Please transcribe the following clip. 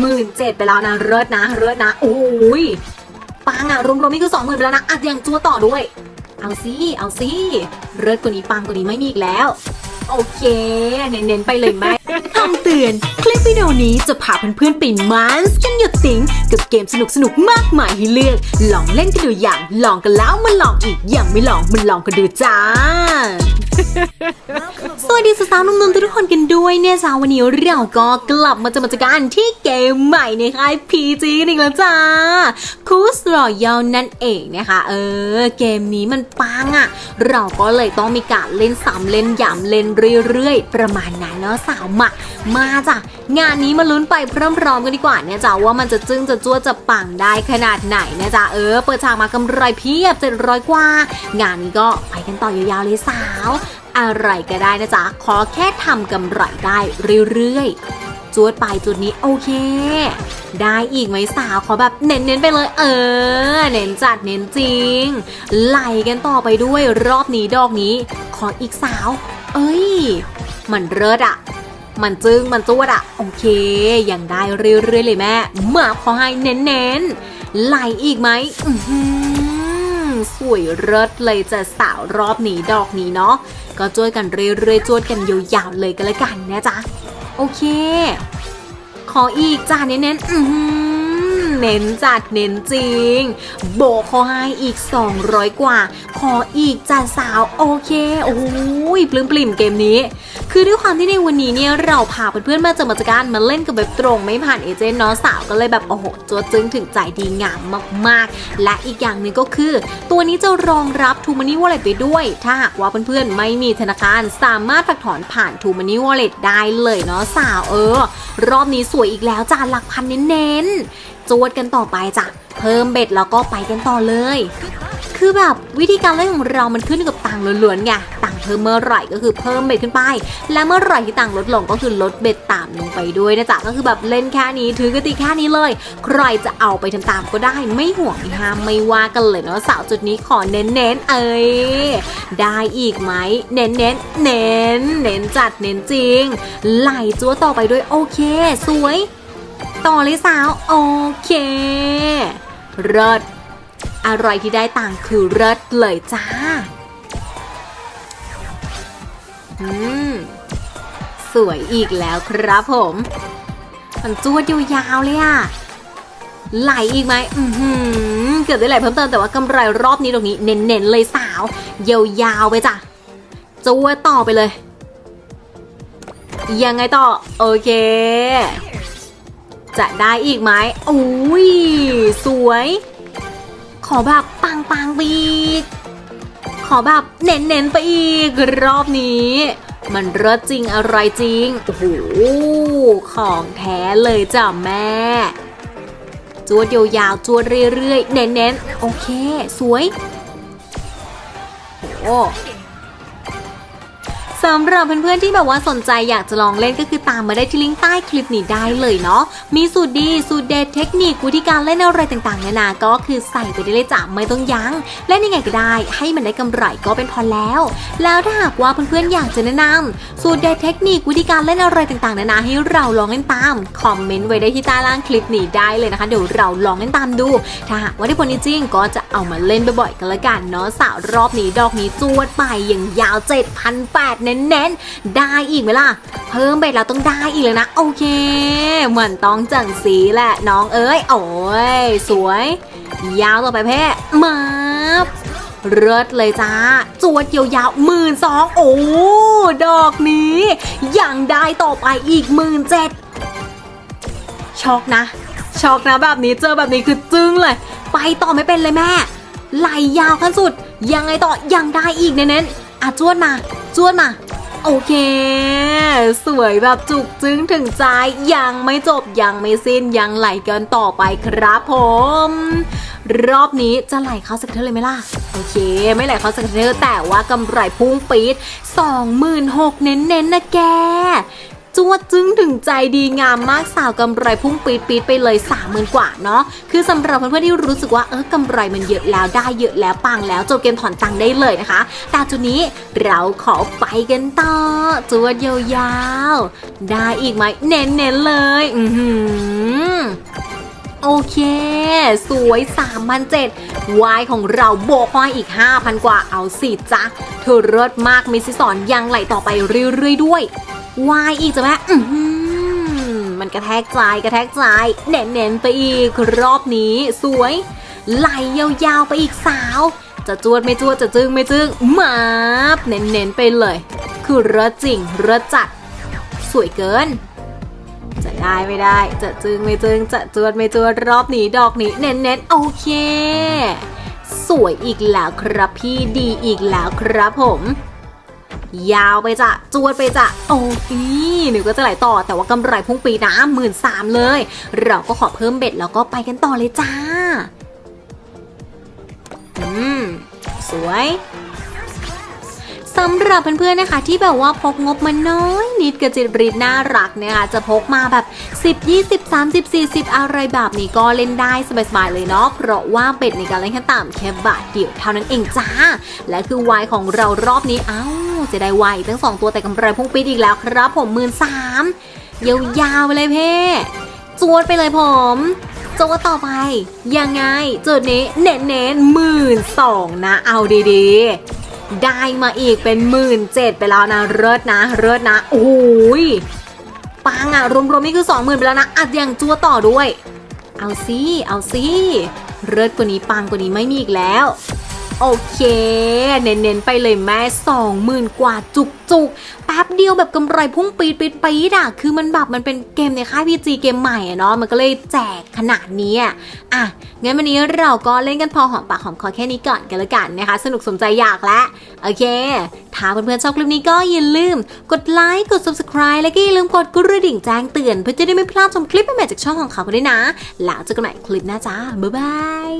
หมื่นเจ็ดไปแล้วนะเลิศนะเลิศนะโอ้ยปังอะรวมๆนี่คือสองหมื่นไปแล้วนะอัดยังจัวต่อด้วย เอาซิเอาซิเลิศกว่านี้ปังกว่านี้ไม่มีอีกแล้ว โอเค เน้นๆไปเลยไหมคำเตือน คลิปวิดีโอนี้จะพาเพื่อนๆไปมันส์กันหยดติงกับเกมสนุกๆมากมายให้เลือก ลองเล่นกันดูอย่าง ลองกันแล้วมาลองอีก อยังไม่ลองมันลองกันดูจ้า สวัสดีสาวๆนุ่มๆทุกคนกันด้วยเนี่ยจ้าววันนี้เราก็กลับมาจะมาจัดการที่เกมใหม่ในค่าย PG กันอีกแล้วจ้าคูสรอยัลนั่นเองนะคะ เออ เกมนี้มันปังอะ่ะ เราก็เลยต้องมีการเล่นซ้ำเล่นย้ำเล่นเรื่อยๆ ประมาณนั้นเนาะสาวมามาจ้ะงานนี้มาลุ้นไปพร้อมๆกันดีกว่าเนี่ยจ้าว่ามันจะจึ้งจะจ้วจะปังได้ขนาดไหนนะจ๊ะเออ เปิดฉากมากำไรเพียบเจ็ดร้อยกว่า งานนี้ก็ไปกันต่อยาวๆเลยสาว อะไรก็ได้นะจ๊ะขอแค่ทำกำไรได้เรื่อยๆจวดไปจุดนี้โอเค ได้อีกไหมสาวขอแบบเน้นๆไปเลย เออ เน้นจัดเน้นจริงไล่กันต่อไปด้วยรอบนี้ดอกนี้ ขออีกสาว เอ้ย มันเริดอะ มันจึงมันจวดอะโอเค ยังได้เรื่อยๆเลยแม่มาขอให้เน้นๆไล่อีกไหมอื้อหือสวยเริศเลยจะสาวรอบนี้ดอกนี้เนาะก็ช่วยกันเรื่อยๆจวดกันยาวๆเลยก็แล้วกันนะจ๊ะ โอเค ขออีกจ้าเน้นๆอือ เน้นจัดเน้นจริง โบกขอให้อีก 200 กว่า ขออีกจ้าสาวโอเคโอ้ยปลื้มปลิ่มเกมนี้ คือด้วยความที่ในวันนี้เนี่ยเราพาเพื่อนๆมาเจอมาจากการมาเล่นกับแบบตรงไม่ผ่านเอเจนต์เนาะสาวก็เลยแบบโอ้โหจัวจึงถึงใจดีงามมากๆ และอีกอย่างหนึ่งก็คือ ตัวนี้จะรองรับทูมันนี่วอลเล็ตไปด้วย ถ้าหากว่าเพื่อนๆไม่มีธนาคารสามารถฝากถอนผ่านทูมันนี่วอลเล็ตได้เลยเนาะสาวเออ รอบนี้สวยอีกแล้วจ้าหลักพันเน้นๆจวดกันต่อไปจ้ะ เพิ่มเบ็ดแล้วก็ไปกันต่อเลย คือแบบวิธีการเล่นของเรามันขึ้นกับตังล้วนๆไงตังเพิ่มเมื่อไหร่ก็คือเพิ่มเบ็ดขึ้นไป และเมื่อไหร่ที่ตังลดลงก็คือลดเบ็ดตามลงไปด้วยนะจ๊ะก็คือแบบเล่นแค่นี้ถือกติแค่นี้เลย ใครจะเอาไปทำตามก็ได้ไม่ห่วงไม่ห้ามไม่ว่ากันเลยเนาะสาวจุดนี้ขอเน้นๆเอ้ยได้อีกไหมเน้นเน้นๆเน้นเน้นจัดเน้นจริง ไหลจัวต่อไปด้วยโอเค สวย ต่อเลยสาว โอเคเลิศอะไรที่ได้ต่างคือเลิศเลยจ้า อืม สวยอีกแล้วครับผม มันจวดยาวๆเลยอะไหลอีกไหมอือหือเกือบได้ไหลเพิ่มเติมแต่ว่ากำไรรอบนี้ตรงนี้เน้นๆเลยสาว ยาวๆไปจ้ะจวดต่อไปเลย ยังไงต่อ โอเค จะได้อีกไหมอุ้ย สวย ขอแบบปังปังไปอีก ขอแบบเน้นเน้นไปอีก รอบนี้ มันเลิศจริงอะไรจริง โอ้โห ของแท้เลยจ้ะแม่ จวดยาวๆจวดเรื่อยๆ เน้นๆ โอเค สวย โอ้ สำหรับเพื่อนๆที่แบบว่าสนใจอยากจะลองเล่นก็คือตามมาได้ที่ลิงก์ใต้คลิปนี้ได้เลยเนาะ มีสูตรดีสูตรเด็ดเทคนิควิธีการเล่นอะไรต่างๆนานาก็คือใส่ไปได้เลยจ้ะไม่ต้องยัง้งเล่นยังไงก็ได้ ให้มันได้กำไรก็เป็นพอแล้ว แล้วถ้าหากว่าเพื่อนๆอยากจะแนะนำสูตรเด็ดเทคนิควิธีการเล่นอะไรต่างๆนานาให้เราลองเล่นตามคอมเมนต์ไว้ได้ที่ใต้ล่างคลิปนี้ได้เลยนะคะ เดี๋ยวเราลองเล่นตามดู ถ้าหากว่าได้ผลจริงก็จะเอามาเล่นบ่อยๆกันละกันเนาะสาวรอบนี้ดอกนี้จวดไปอย่างยาว7,800เน้นๆ ได้อีกไหมล่ะ เพิ่มเบ็ดเราต้องได้อีกเลยนะ โอเค เหมันต้องจังสีแหละน้องเอ้ย โอ้ย สวย ยาวต่อไปเพ่มาบเลิศเลยจ้า จวดยาวๆหมื่นสองโอ้ ดอกนี้ยังได้ต่อไปอีกหมื่นเจ็ดช็อกนะ ช็อกนะแบบนี้เจอแบบนี้คือจึ้งเลย ไปต่อไม่เป็นเลยแม่ ไหลยาวขั้นสุด ยังไงต่อยังได้อีกเน้นๆอะจวดมา จวดมา โอเค สวยแบบจุกจึ้งถึงใจยังไม่จบยังไม่สิ้นยังไหลกันต่อไปครับผม รอบนี้จะไหลเข้าสักเทอร์เลยไหมล่ะ โอเค ไม่ไหลเข้าสักเทอร์แต่ว่ากำไรพุ่งปี๊ด26,000 เน้นๆนะแก จวดจึ้งถึงใจดีงามมากสาวกำไรพุ่งปีดปีดไปเลย30,000กว่าเนาะคือสำหรับเพื่อนๆที่รู้สึกว่าเออกำไรมันเยอะแล้วได้เยอะแล้วปังแล้วจบเกมถอนตังค์ได้เลยนะคะ แต่จุดนี้เราขอไปกันต่อจวดยาวๆได้อีกไหมเน้นๆเลย อือหือเค สวย3,007วายของเราโบกมาอีก 5,000 กว่าเอาสิจ๊ะเธอเลิศมากมิสซิสอนยังไหลต่อไปเรื่อยๆด้วย วายอีกจ้ะแม้มันกระแทกใจกระแทกใจเน้นๆไปอีกรอบนี้สวย ไหลยาวๆไปอีกสาว จะจวดไม่จวดจะจึงไม่จึงมาบเน้นๆไปเลย คือเรศจริงเรศจัด สวยเกิน จะได้ไม่ได้จะจึงไม่จึงจะจวดไม่จวดรอบนี้ดอกนี้เน้นๆโอเค สวยอีกแล้วครับพี่ดีอีกแล้วครับผม ยาวไปจ้ะจวดไปจ้ะโอ้ยหนูก็จะไหลต่อแต่ว่ากำไรพุ่งปีนะหมื่นสามเลย เราก็ขอเพิ่มเบ็ดแล้วก็ไปกันต่อเลยจ้า อืม สวยสำหรับเพื่อนๆนะคะ ที่แบบว่าพกงบมาน้อยนิดกระจิตริดน่ารักเนะคะจะพกมาแบบ 10 20 30 40 อะไรแบบนี้ก็เล่นได้สบายๆเลยเนาะเพราะว่าเบ็ดในการเล่นขั้นต่ำแค่บาทเดียวเท่านั้นเองจ้า และคือวายของเรารอบนี้เอ้า เจะได้วายอีกทั้งสองตัวแต่กำไรพุ่งปีดอีกแล้วครับผมหมื่นสามยาวๆไปเลยเพ่จวดไปเลยผมจวดต่อไป ยังไงจุดนี้เน้นๆหมื่นสองนะ เอาดีๆ ได้มาอีกเป็นหมื่นเจ็ดไปแล้วนะเลิศนะเลิศนะโอ้ยปังอะรวมๆนี่คือสองหมื่นไปแล้วนะอัดอยังจัวต่อด้วย เอาสิเอาสิเลิศกว่านี้ปังกว่านี้ไม่มีอีกแล้ว โอเค เน้นๆไปเลยแม่สองหมื่นกว่าจุกจุกๆแป๊บเดียวแบบกำไรพุ่งปีดปีดปีดอะคือมันแบบมันเป็นเกมในค่ายพีจีเกมใหม่อะเนาะมันก็เลยแจกขนาดนี้อะอะงั้นวันนี้เราก็เล่นกันพอหอมปากหอมคอแค่นี้ก่อนกันละกันนะคะ สนุกสมใจอยากแล้วโอเค ถ้าเพื่อนๆชอบคลิปนี้ก็อย่าลืม กดไลค์กด subscribe แล้วก็อย่าลืมกดกระดิ่งแจ้งเตือนเพื่อจะได้ไม่พลาดชมคลิปใหม่ๆจากช่องของเขากันด้วยนะแล้วเจอกันใหม่คลิปหน้าจ้าบ๊ายบาย